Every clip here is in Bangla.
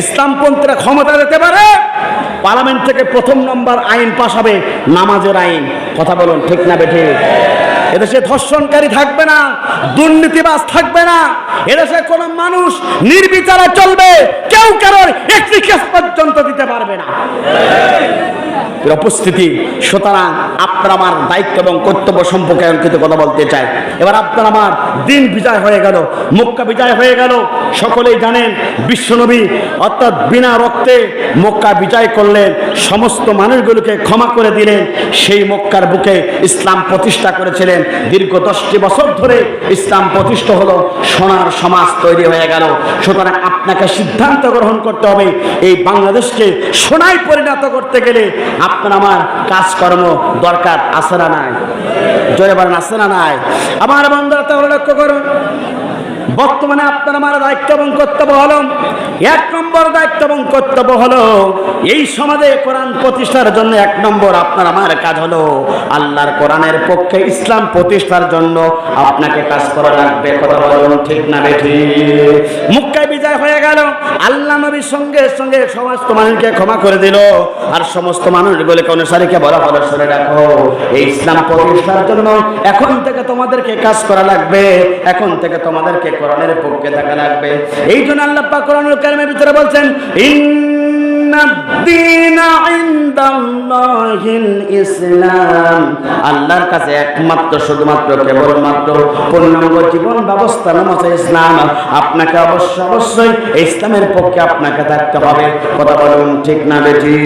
ইসলামপন্থীরা ক্ষমতা দিতে পারে, পার্লামেন্ট থেকে প্রথম নম্বর আইন পাশ হবে নামাজের আইন। কথা বলুন, ঠিক না বেঠে? এদেশে ধর্ষণকারী থাকবে না দুর্নীতিবাস থাকবে না, এদেশে কোনো মানুষ নির্বিচারে চলবে, কেউ কারোর একটি কেস পর্যন্ত দিতে পারবে না। এর উপস্থিতি সুতরাং আপনার আমার দায়িত্ব এবং কর্তব্য সম্পর্কে কিছু কথা বলতে চাই। এবার আপনার আমার দিন বিজয় হয়ে গেল, মক্কা বিজয় হয়ে গেল। সকলেই জানেন, বিশ্বনবী অর্থাৎ বিনা রক্তে মক্কা বিজয় করলেন। সমস্ত মানুষগুলোকে ক্ষমা করে দিলেন। সেই মক্কার বুকে ইসলাম প্রতিষ্ঠা করেছিলেন। দীর্ঘ দশটি বছর ধরে ইসলাম প্রতিষ্ঠা হলো, সোনার সমাজ তৈরি হয়ে গেল। সুতরাং আপনাকে সিদ্ধান্ত গ্রহণ করতে হবে, এই বাংলাদেশকে সোনায় পরিণত করতে গেলে আপনার আমার কাজকর্ম দরকার, আছে না নাই? জোরে বলেন, আছে না নাই? আমার বন্ধুরা, তাহলে লক্ষ্য করুন। বর্তমানে আপনার আমার দায়িত্ব এবং কর্তব্য হলো, এক নম্বর দায়িত্ব এবং কর্তব্য হলো, এই সমাজে কোরআন প্রতিষ্ঠার জন্য এক নম্বর আপনার আমার কাজ হলো, আল্লাহর কোরআনের পক্ষে ইসলাম প্রতিষ্ঠার জন্য আপনাকে কাজ করা লাগবে। কথা বলুন ঠিক না বেঠি মুক্কায় বিজয় হয়ে গেল। আল্লাহ নবীর সঙ্গে সঙ্গে সমস্ত মানুষকে ক্ষমা করে দিল। আর সমস্ত মানুষগুলিকে অনুসারীকে বলা হলো, শুনে রাখো, এই ইসলাম প্রতিষ্ঠার জন্য এখন থেকে তোমাদেরকে কাজ করা লাগবে। এখন থেকে তোমাদেরকে কোরআনের পক্ষে থাকা লাগবে। এই জন্য আল্লাহ পাক কোরআনুল কারিমের ভিতরে বলছেন ইসলাম আল্লাহর কাছে একমাত্র, শুধুমাত্র কেবলমাত্র পূর্ণাঙ্গ জীবন ব্যবস্থা ইসলাম। আপনাকে অবশ্য অবশ্যই ইসলামের পক্ষে আপনাকে থাকতে হবে। কথা বলুন ঠিক না বেটি?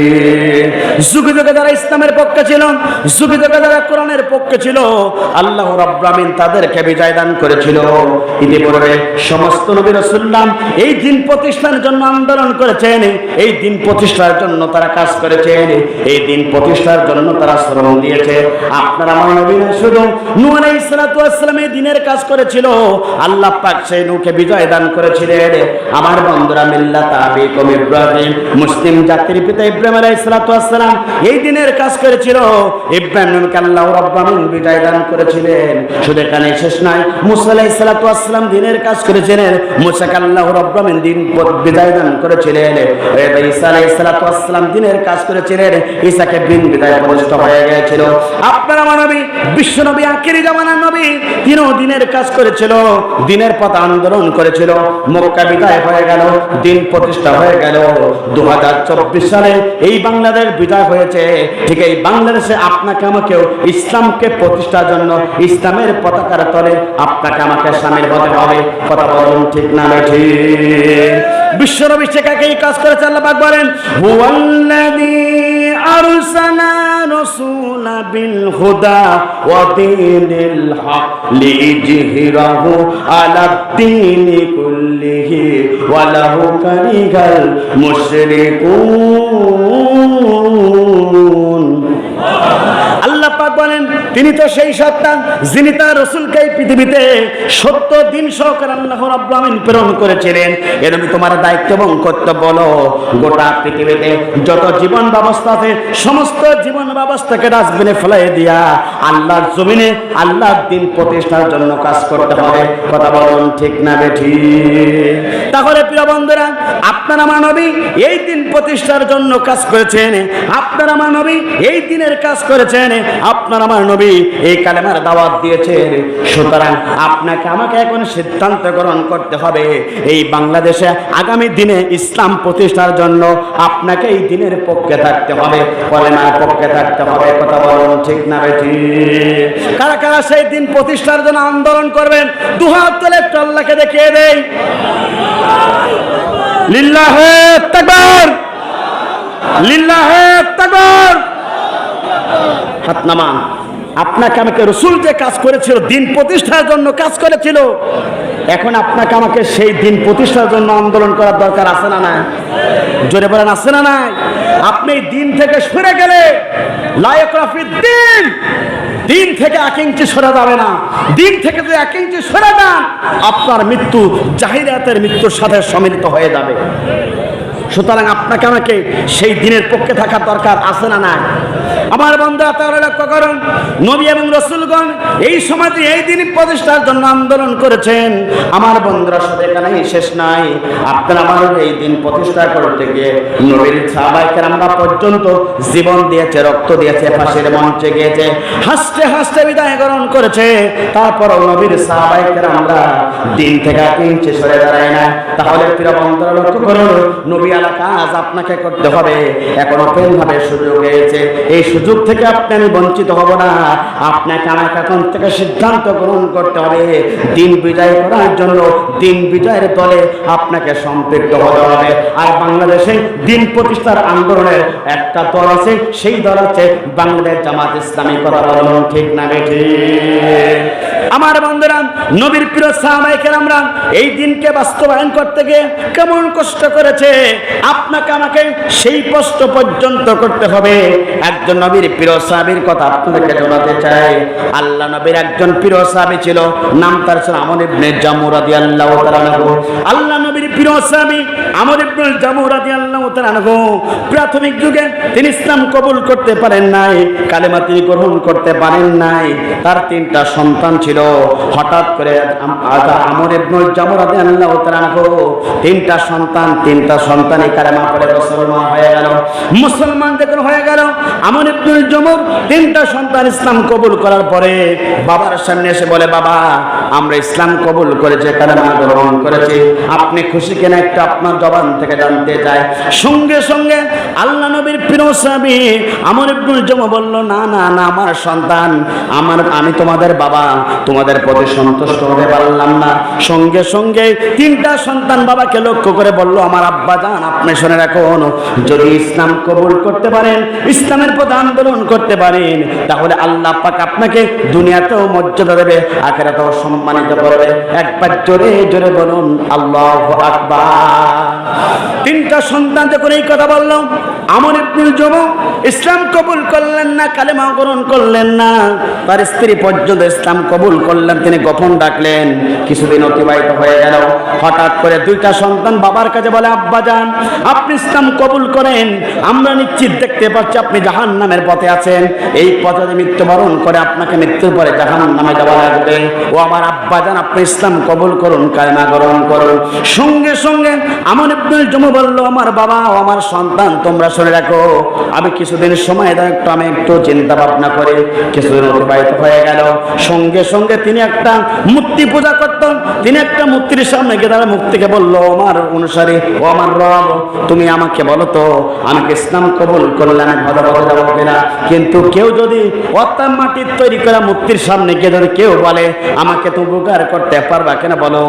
যুগে যুগে যারা ইসলামের পক্ষে ছিল যুগে যুগে যারা কোরআনের পক্ষে ছিল, আল্লাহ রাব্বামিন তাদেরকে বিজয় দান করেছিল। ইতিপূর্বে সমস্ত নবী রাসূলুল্লাহ এই দিন প্রতিষ্ঠার জন্য আন্দোলন করেছেন। এই দিন প্রতিষ্ঠার জন্য তারা কাজ করেছেন এই দিন প্রতিষ্ঠার জন্য তারা শ্রম দিয়েছে। আপনারা আমার নবী শুধু আলাইহিস সালাতু এই দিনের কাজ করেছিল। আল্লাহ পাক সেই নূহকে বিজয় দান করেছিলেন। আমার বন্ধুরা মিল্লাত আবিকুম ইব্রাহিম, মুসলিম জাতির পিতা ইব্রাহিম আলাইহিস সালাতু ওয়াসসালাম এই দিনের কাজ করেছিল। ইব্রাহিমকে আল্লাহ রাব্বুল আলামিন বিজয় দান করেছিলেন। শুধু এখানে শেষ নয়, মুসা আলাইহিস সালাতু ওয়াসসালাম দিনের কাজ করেছিলেন। মুসাকে আল্লাহ রাব্বুল আলামিন দিন বিদায় দান করেছিলেন। ঈসা আলাইহিস ওয়াসসালাম দিনের কাজ করেছিলেন, ঈসাকে দিন বিদায় প্রতিষ্ঠা হয়ে গিয়েছিল। আপনার আমার নবী বিশ্ব নবী, আখিরি জামানার নবী, তিনও দিনের কাজ করেছিল, দিনের পথ আন্দোলন করেছিল, মক্কা বিদায় হয়ে গেল, দিন প্রতিষ্ঠা হয়ে গেল। দু হাজার চব্বিশ সালে এই বাংলাদেশ বিদায় হয়েছে, ঠিক এই বাংলাদেশে আপনাকে আমাকেও ইসলামকে প্রতিষ্ঠার জন্য ইসলামের পতাকার তলে আপনাকে আমাকে সামিল হতে হবে। কথা বলুন ঠিক না ঠিক? বিশ্বনবী শেখাকে এই কাজ করেছে আল্লাহ পাক বলেন? হুয়াল্লাযী আরসালা রাসূলা বিল হুদা ওয়া দীনিল হক লিইজহিরাহু আলা দীনি কুল্লিহি ওয়া লাহু মুশরিকুন। বলেন, তিনি তো সেই সত্তা যিনি তার রসুলকে পৃথিবীতে সত্য দিন সহকারে আল্লাহ রাব্বুল আমিন প্রেরণ করেছিলেন। এরকম তোমার দায়িত্ব এবং কর্তব্য বলো গোটা পৃথিবীতে যত জীবন ব্যবস্থা আছে, সমস্ত জীবন ব্যবস্থাকে ডাস্টবিনে ফেলাই দিয়া আল্লাহর জমিনে আল্লাহর দিন প্রতিষ্ঠার জন্য কাজ করতে হবে। কথা বলুন ঠিক না বেঠি? তাহলে প্রিয় বন্ধুরা, আপনার আমার নবী এই দিন প্রতিষ্ঠার জন্য কাজ করেছেন, আপনার আমার নবী এই দিনের কাজ করেছেন, আপনার আমার নবী এই কালেমার দাওয়াত দিয়েছেন। সুতরাং আপনাকে আমাকে এখন সিদ্ধান্ত গ্রহণ করতে হবে। এই বাংলাদেশে আগামী দিনে ইসলাম প্রতিষ্ঠার জন্য আপনাকে এই দিনের পক্ষে থাকতে হবে। কলেমার পক্ষে থাকতে হবে। কথা বলুন ঠিক না বেঠি কারা কারা সেই দিন প্রতিষ্ঠার জন্য আন্দোলন করবেন? দুহাত তুলে একটু আল্লাহকে দেখিয়ে দেয় লিল্লাহে তাকবীর! লিল্লাহে তাকবীর! হাত নামান আপনাকে আমাকে রসুল যে কাজ করেছিল, দিন প্রতিষ্ঠার জন্য কাজ করেছিল, এখন আপনাকে আমাকে সেই দিন প্রতিষ্ঠার জন্য আন্দোলন করার দরকার আছে না নাই? জোরে বলেন, আছে না নাই? আপনি দিন থেকে সরে গেলে লায়ক রাফির দিন। দিন থেকে এক ইঞ্চি সরে যাবে না। দিন থেকে যদি এক ইঞ্চি সরে যান, আপনার মৃত্যু জাহিরাতের মৃত্যুর সাথে সম্মিলিত হয়ে যাবে। সুতরাং আপনাকে আমাকে সেই দিনের পক্ষে থাকার দরকার আছে না নাই? আমার বন্ধুরা, তাহলে লক্ষ্য করুন, নবী এবং রসুলগণ এই সমাজে এই দিন প্রতিষ্ঠার জন্য আন্দোলন করেছেন। আমার বন্ধুরা, শুধু এখানেই শেষ নাই। আপনার আমার এই দিন প্রতিষ্ঠা করতে গিয়ে নবীর সাহাবাইকে আমরা পর্যন্ত জীবন দিয়েছে, রক্ত দিয়েছে, ফাঁসির মঞ্চে গিয়েছে, হাসতে হাসতে বিদায় গ্রহণ করেছে। তারপর নবীর সাহাবাইকে আমরা দিন থেকে কিনছে সরে দাঁড়ায় না। তাহলে প্রিয় বন্ধুরা, লক্ষ্য করুন, নবী আলা কাজ আপনাকে করতে হবে। এখন ওপেন ভাবে সুযোগ হয়েছে। এই সুযোগ থেকে আপনি আমি বঞ্চিত হব না। আপনাকে আমাকে এখন থেকে সিদ্ধান্ত গ্রহণ করতে হবে। দিন বিজয় করার জন্য দিন বিজয়ের দলে আপনাকে সম্পৃক্ত হতে হবে। আর বাংলাদেশে দিন প্রতিষ্ঠার আন্দোলনের একটা দল আছে, সেই দল হচ্ছে বাংলাদেশ জামাত ইসলামী। কথা বলুন ঠিক না বেঠি আমার বন্ধুরা, নবীর প্রিয় সাহাবাই কেরামরা এই দিনকে বাস্তবায়ন করতে গিয়ে কেমন কষ্ট করেছে। আপনাকে আমাকে সেই কষ্ট পর্যন্ত করতে হবে। একজন নবীর প্রিয় সাহাবীর কথা আপনাদেরকে জানাতে চাই। আল্লাহ নবীর একজন প্রিয় সাহাবী ছিল, নাম তার ছিল আমর ইবনে জামু রাদিয়াল্লাহু তাআলা আনহু। আল্লাহ নবীর প্রিয় সাহাবী আমর ইবনে জামু রাদিয়াল্লাহু তাআলা আনহু। প্রাথমিক যুগে তিনি ইসলাম কবুল করতে পারেন নাই, কালেমা তিনি গ্রহণ করতে পারেন নাই। তার তিনটা সন্তান ছিল। হঠাৎ করে আমর ইবনে জামু রাদিয়াল্লাহু তাআলা আনহু, তিনটা সন্তান, তিনটা সন্তানই কালেমা পড়ে মুসলমান হয়ে গেল। মুসলমান যখন হয়ে গেল। আমর ইবনুল জমর তিনটা সন্তান ইসলাম কবুল করার পরে বাবার সামনে এসে বলে, বাবা, আমরা ইসলাম কবুল করেছি কালেমা গ্রহণ করেছি। আপনি খুশি কিনা একটু আপনার জবান থেকে জানতে চাই। সঙ্গে সঙ্গে আল্লাহ নবীর প্রিয় সাহাবী আমর ইবনুল জম বলল, না না না, আমার সন্তান, আমার, আমি তোমাদের বাবা, তোমাদের প্রতি সন্তুষ্ট হতে পারলাম না। সঙ্গে সঙ্গে তিনটা সন্তান বাবাকে লক্ষ্য করে বলল, আমার আব্বা জান আপনি শুনে রাখুন, যদি ইসলাম কবুল করতে পারেন, ইসলামের পথে আন্দোলন করতে পারেন। তাহলে আল্লাহ পাক আপনাকে দুনিয়াতেও মর্যাদা দেবে, আখেরাতেও সম্মানিত করবে। একবার জোরে জোরে বলুন, আল্লাহ তিনটা সন্তান যখন এই কথা বলল, আমর ইবনুল জম, ইসলাম কবুল করলেন না, কালেমা গ্রহণ করলেন না। তার স্ত্রী পর্যন্ত ইসলাম কবুল করলেন, তিনি গোপন ডাকলেন কিছুদিন অতিবাহিত হয়ে গেল। হঠাৎ করে দুইটা সন্তান বাবার কাছে বলে, আব্বা যান আপনি ইসলাম কবুল করেন, আমরা নিশ্চিত দেখতে পাচ্ছি আপনি জাহান নামের পথে আছেন, এই পথে যদি মৃত্যুবরণ করে আপনাকে মৃত্যুর পরে জাহান নামে যাওয়া লাগবে। ও আমার আব্বা যান আপনি ইসলাম কবুল করুন কায়মা গ্রহণ করুন। সঙ্গে সঙ্গে আমার ইবনুল জমু বলল, আমার বাবা ও আমার সন্তান, তোমরা শুনে রাখো, আমি কিছুদিন সময় দাও একটু আমি একটু চিন্তা ভাবনা করে কিছুদিন অতিবাহিত হয়ে গেল। সঙ্গে সঙ্গে তিনি একটা মূর্তি পূজা করতেন, তিনি একটা মূর্তির সামনে গিয়ে তারা মুক্তিকে বলল আমার অনুসারী, ও আমার রব, তুমি আমাকে বলো তো, আমি কি ইসলাম কবুল করলে আমি ভালো পথে যাব কিনা কিন্তু কেউ যদি অত্যাম মাটির তৈরি করা মূর্তির সামনে গিয়ে যদি কেউ বলে, আমাকে তো উপকার করতে পারবা কেন? বলো,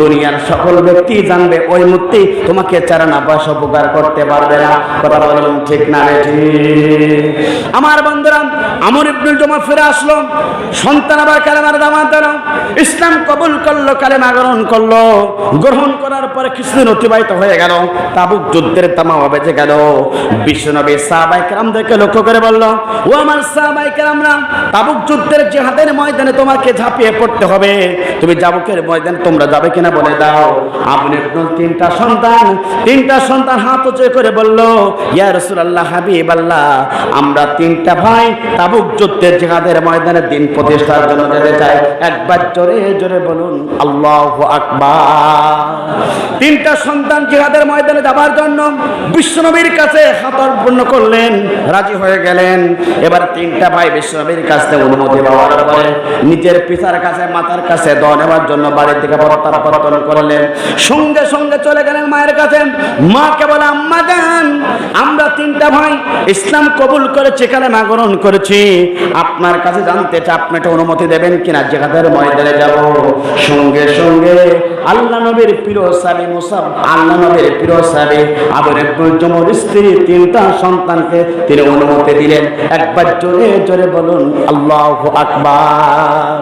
দুনিয়ার সকল ব্যক্তি জানবে, ওই মূর্তি তোমাকে চারানা পয়সা উপকার করতে পারবে না। কথা বলুন ঠিক না আমার বন্ধুরা, আমর ইবনুল জমা ফিরে আসলো। সন্তান আবার কালেমার দামাত দিল ইসলাম কবুল করল, কালেমা গ্রহণ করল। গ্রহণ করার পরে কিছুদিন অতিবাহিত হয়ে গেল। তাবুক যুদ্ধের তামা বেঁচে গেল। বিশ্বনবী সাহাবাই কেরামদেরকে লক্ষ্য করে বলল, ও আমার সাহাবাই কেরামরা, তাবুক যুদ্ধের জেহাদের ময়দানে তোমাকে ঝাঁপিয়ে পড়তে হবে। তুমি জাবুকের ময়দানে তোমরা যাবে কিনা বলে দাও। আপনি তিনটা সন্তান তিনটা সন্তান হাত উঁচু করে বলল, ইয়া রাসূলুল্লাহ হাবিব আল্লাহ আমরা তিনটা ভাই তাবুক যুদ্ধের জেহাদের ময়দানে দিন প্রতিষ্ঠার জন্য যেতে চাই। একবার জোরে জোরে বলুন, আল্লাহু আকবার। তিনটা সন্তান জিহাদের ময়দানে যাবার জন্য বিশ্বনবীর কাছে হাত অর্পণ করলেন, রাজি হয়ে গেলেন। এবার তিনটা ভাই বিশ্বনবীর কাছ অনুমতি পাওয়ার পরে নিজের পিতার কাছে, মাতার কাছে দল নেওয়ার জন্য বাড়ির থেকে প্রত্যাবর্তন করলেন। সঙ্গে সঙ্গে চলে গেলেন মায়ের কাছে। মা কেবল আম্মা যান আমরা তিনটা ভাই ইসলাম কবুল করেছি, কালেমা গ্রহণ করেছি। আপনার কাছে জানতে চাই, আপনি একটা অনুমতি দেবেন কিনা? জেহাদের ময়দানে যাব। সঙ্গে সঙ্গে আল্লাহ নবীর প্রিয় সাবি মুসাব, আল্লাহ নবীর প্রিয় সাবি আবার একজন জমর স্ত্রী তিনটা সন্তানকে তিনি অনুমতি দিলেন। একবার জোরে জোরে বলুন, আল্লাহ আকবার।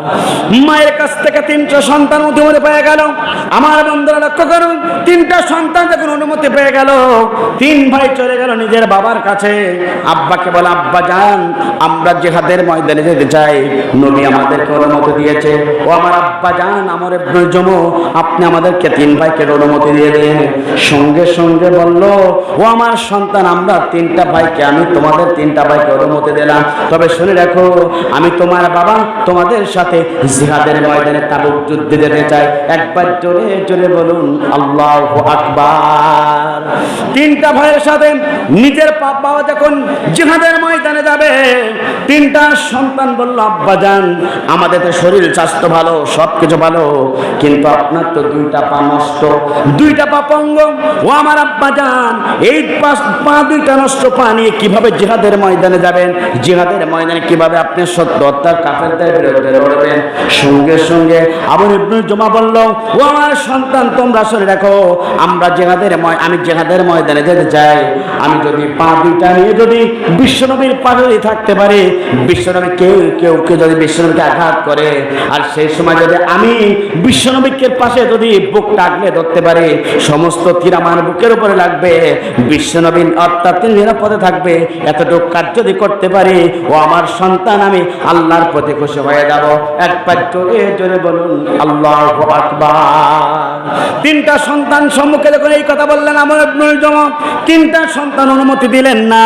মায়ের কাছ থেকে তিনটা সন্তান অনুমতি পেয়ে গেল। আমার বন্ধুরা লক্ষ্য করুন, তিনটা সন্তান যখন অনুমতি পেয়ে গেল, তিন ভাই চলে গেল নিজের বাবার কাছে। আব্বাকে বলে, আব্বা যান, আমরা জেহাদের ময়দানে যেতে চাই। নবী আমাদেরকে অনুমতি দিয়েছে। ও আমার আব্বা যান, আমার জমু। আপনি আমাদেরকে তিন ভাইকে অনুমতি দিয়ে দিন সঙ্গে সঙ্গে বলল, ও আমার সন্তান, আমরা তিনটা ভাইকে আমি তোমাদের তিনটা ভাইকে অনুমতি দিলাম। তবে শুনে রাখো, আমি তোমার বাবা তোমাদের সাথে জিহাদের ময়দানে তাবুক যুদ্ধে যেতে চাই। একবার জোরে জোরে বলুন, আল্লাহ আকবার। তিনটা ভাইয়ের সাথে নিজের পাপ বাবা যখন জিহাদের ময়দানে যাবে, তিনটা সন্তান বলল, আব্বা যান, আমাদের তো শরীর, স্বাস্থ্য ভালো সব কিছু ভালো, কিন্তু আপনার তো দুইটা পা নষ্ট, দুইটা পা পঙ্গ। ও আমার আব্বা যান, এই পা- পা দুইটা নষ্ট, পা নিয়ে কীভাবে জিহাদের ময়দানে যাবেন। জিহাদের ময়দানে কীভাবে আপনি সত্য হত্যার কাফেরদের বিরুদ্ধে লড়বেন সঙ্গে সঙ্গে আবু ইবনুল জমা বলল, ও আমার সন্তান, তোমরা শুনে রাখো আমরা জেহাদের ময়, আমি জেহাদের ময়দানে যেতে চাই। আমি যদি পা দুইটা নিয়ে যদি বিশ্বনবীর পাশে থাকতে পারি, বিশ্বনবী কেউ কেউ কেউ যদি বিশ্বনবীকে আঘাত করে, আর সেই সময় যদি আমি বিশ্বনবীকে পাশে যদি বুক টাকলে ধরতে পারি, সমস্ত তীর আমার বুকের উপরে লাগবে। বিশ্বনবীন অর্থাৎ তিনি নিরাপদে থাকবে। এতটুকু কাজ যদি করতে পারি, ও আমার সন্তান, আমি আল্লাহর প্রতি খুশি হয়ে যাব। এক একবার জোরে জোরে বলুন, আল্লাহ তিনটা সন্তান সম্মুখে যখন এই কথা বললেন আমার জমা, তিনটা সন্তান অনুমতি দিলেন না,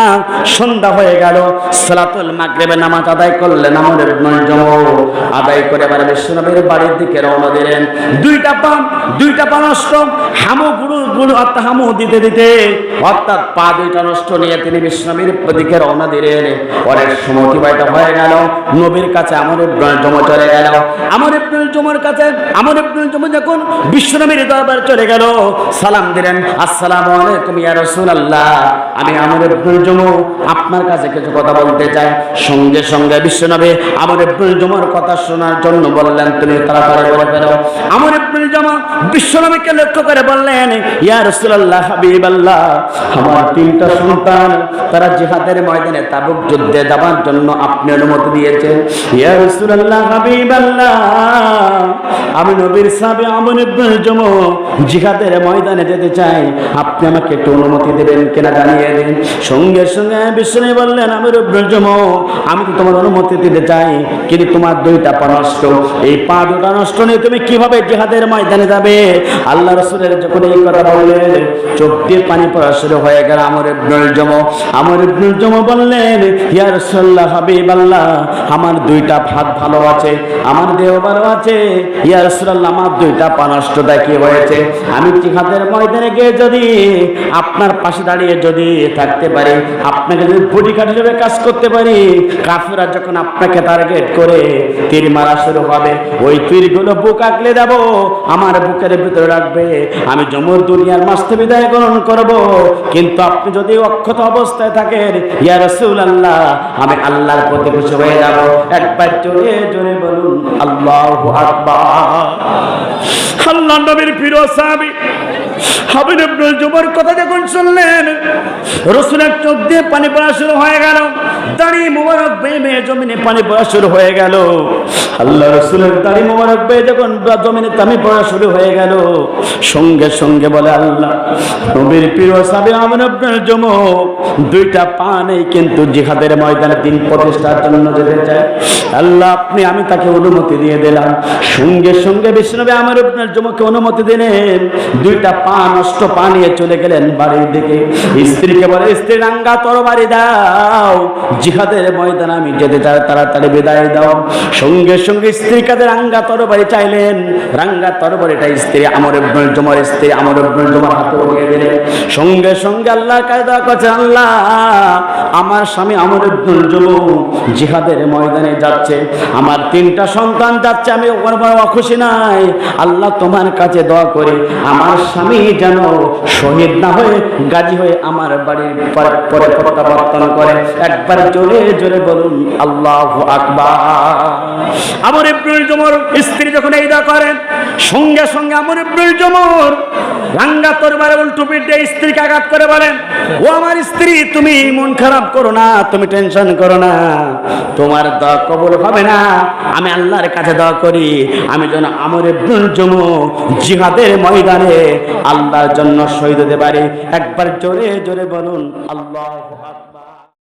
সন্ধ্যা হয়ে গেল। সালাতুল মাগরিবের নামাজ আদায় করলেন আমার জমা। আদায় করে এবার বিশ্বনবীর বাড়ির দিকে রওনা দিলেন। দুইটা পা দুইটা পা নষ্ট, হামু গুরু গুরু অর্থাৎ হামু দিতে দিতে, অর্থাৎ পা দুইটা নষ্ট নিয়ে তিনি বিশ্বনবীর দিকে রওনা দিলেন অনেক সময় অতিবাহিত হয়ে গেল? নবীর কাছে আমার জমা চলে গেল। আমার ইবনুল জমার কাছে, আমার ইবনুল জমা যখন বিশ্বনবীর দরবার চলে গেল, সালাম দিলেন, আসসালামু আলাইকুম ইয়া রাসূলুল্লাহ, আমি আমার ইবনুল জমু আপনার কাছে কিছু কথা বলতে চাই। সঙ্গে সঙ্গে বিশ্বনবী আমার ইবনুল জমার কথা শোনার জন্য বললেন, তুমি তাড়াতাড়ি বলে ফেলো। আমার ইবনুল জমা বিশ্বনবীকে লক্ষ্য করে বললেন, ইয়া রাসূলুল্লাহ হাবিবাল্লাহ, আমার তিনটা সন্তান, তারা জিহাদের ময়দানে তাবুক যুদ্ধে যাবার জন্য আপনি অনুমতি দিয়েছেন। ইয়া রাসূলুল্লাহ, হাবিবাল্লাহ, আমি নবীর সাহাবী আমর ইবনুল জমু জিহাদের ময়দানে যেতে চাই। আপনি আমাকে একটু অনুমতি দেবেন কিনা জানিয়ে দিন। সঙ্গে সঙ্গে বিষ্ণু বললেন আমি রুদ্রজম আমি তো তোমার অনুমতি দিতে চাই, কিন্তু তোমার দুইটা পা নষ্ট। এই পা দুটা নষ্ট নিয়ে তুমি কীভাবে জিহাদের ময়দানে যাবে? আল্লাহ রসুলের যখন এই কথা বললেন, চোখ দিয়ে পানি পড়া শুরু হয়ে গেল আমার ইবনুল জম আমার ইবনুল জম বললেন, ইয়া রাসূলুল্লাহ হাবিব আল্লাহ আমার দুইটা হাত ভালো আছে, আমার দেহ ভালো আছে। ইয়া রাসূলুল্লাহ, আমার দুইটা পা নষ্টটা কি হয়েছে? আমি জিহাদের ময়দানে গিয়ে যদি আপনার পাশে দাঁড়িয়ে যদি থাকতে পারি, আপনাকে যদি বডিগার্ড হিসেবে কাজ করতে পারি কাফেরা যখন আপনাকে টার্গেট করে, তীর মারা শুরু হবে। ওই তীরগুলো বুক আঁকলে দেব, আমার বুকের ভিতরে রাখবে। আমি জমুর দুনিয়ার মাস্তে বিদায় গ্রহণ করব। কিন্তু আপনি যদি অক্ষত অবস্থায় থাকেন, ইয়া রসুল আল্লাহ আমি আল্লাহর পথে খুশি হয়ে যাব। একবার জোরে জোরে বলুন, আল্লাহ আকবার। আল্লাহ নবীর ফিরোজ সাহাবী হাবিব ইবনুল জুবাইর কথা যখন শুনলেন রসুলের চোখ দিয়ে পানি পড়া শুরু হয়ে গেল। দাড়ি মোবারক বেয়ে জমিনে পানি পড়া শুরু হয়ে গেল। আল্লাহ রসুলের মোবারক বেয়ে যখন জমিনে পানি পড়া শুরু হয়ে গেল। সঙ্গে সঙ্গে বলে আল্লাহ, নবীর প্রিয় দুইটা পা নেই কিন্তু জিহাদের ময়দানে দিন প্রতিষ্ঠার জন্য যেতে চায়। আল্লাহ, আপনি, আমি তাকে অনুমতি দিয়ে দিলাম। সঙ্গে সঙ্গে বিষ্ণবে আমার ইবনুল জমুকে অনুমতি দিলেন। দুইটা পা নষ্ট পা চলে গেলেন বাড়ির দিকে। স্ত্রীকে বলে, স্ত্রী রাঙ্গা, তরবারি দাও। জিহাদের ময়দানে আমি যেতে তাড়াতাড়ি বিদায় দাও। সঙ্গে সঙ্গে রাঙ্গা, তরবারি চাইলেন। রাঙ্গা, তরবারিটা স্ত্রী আমর স্ত্রী আমর হাতে দিলেন। সঙ্গে সঙ্গে আল্লাহ কায়দা করছে আল্লাহ, আমার স্বামী আমর জুমু জিহাদের ময়দানে যাচ্ছে। আমার তিনটা সন্তান যাচ্ছে, আমি ওখানে বড় অখুশি নাই। আল্লাহ তোমার কাছে দোয়া করে, আমার স্বামী যেন শহীদ না হয়ে গাজী হয়ে আমার বাড়ির পরে পরে প্রত্যাবর্তন করে। একবার জোরে জোরে বলুন, আল্লাহ আকবার। আমার ইবনুল জমর স্ত্রী যখন এই দোয়া করেন সঙ্গে সঙ্গে আমর ইবনুল জমর, রাঙ্গা তরবারে উল্টো পিঠ স্ত্রীকে আঘাত করে বলেন, ও আমার স্ত্রী, তুমি মন খারাপ করো না, তুমি টেনশন করো না, তোমার দোয়া কবুল হবে না, আমি আল্লাহর কাছে দোয়া করি, আমি যেন আমর ইবনুল জমু জিহাদের ময়দানে আল্লাহর জন্য শহীদ হতে পারি। একবার জোরে জোরে বলুন, আল্লাহ